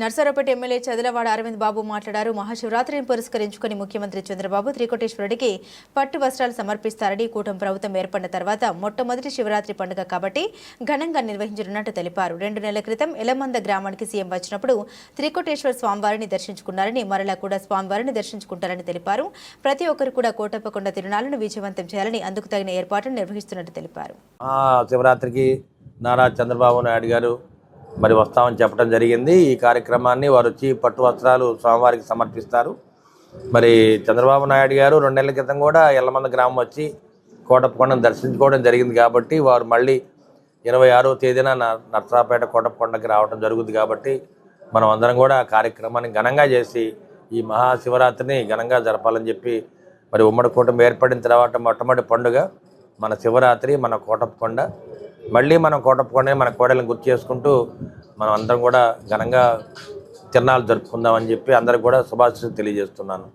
Narasaraopet MLA Chadalavada Aravind Babu మాట్లాడారు. మహాశివరాత్రిని పురస్కరించుకుని ముఖ్యమంత్రి చంద్రబాబు త్రికోటేశ్వరుడికి పట్టు వస్త్రాలు సమర్పిస్తారని కూటమి ప్రభుత్వం ఏర్పడిన తర్వాత మొట్టమొదటి శివరాత్రి పండుగ కాబట్టి ఘనంగా నిర్వహించనున్నట్టు తెలిపారు. రెండు నెలల క్రితం ఎలమంద గ్రామానికి సీఎం వచ్చినప్పుడు త్రికోటేశ్వర స్వామివారిని దర్శించుకున్నారని మరలా కూడా స్వామివారిని దర్శించుకుంటారని తెలిపారు. ప్రతి ఒక్కరు కూడా కోటప్పకొండ తిరునాళ్ళను విజయవంతం చేయాలని అందుకు తగిన ఏర్పాట్లు నిర్వహిస్తున్నట్టు తెలిపారు. శివరాత్రికి నారా చంద్రబాబు నాయుడు గారు మరి వస్తామని చెప్పడం జరిగింది. ఈ కార్యక్రమాన్ని వారు వచ్చి పట్టు వస్త్రాలు స్వామివారికి సమర్పిస్తారు. మరి చంద్రబాబు నాయుడు గారు రెండు నెలల క్రితం కూడా ఎల్లమంద గ్రామం వచ్చి కోటప్పకొండను దర్శించుకోవడం జరిగింది కాబట్టి వారు మళ్ళీ ఇరవై ఆరో తేదీన న- నర్సరాపేట కోటప్పకొండకి రావడం జరుగుతుంది కాబట్టి మనం అందరం కూడా ఆ కార్యక్రమాన్ని ఘనంగా చేసి ఈ మహాశివరాత్రిని ఘనంగా జరపాలని చెప్పి మరి ఉమ్మడి కూటమి ఏర్పడిన తర్వాత మొట్టమొదటి పండుగ మన శివరాత్రి మన కోటప్పకొండ మళ్ళీ మనం కోటప్పకొండని మన కోడలను గుర్తు చేసుకుంటూ మనం అందరం కూడా ఘనంగా తిరణాలు జరుపుకుందామని చెప్పి అందరికి కూడా శుభాశీస్సులు తెలియజేస్తున్నాను.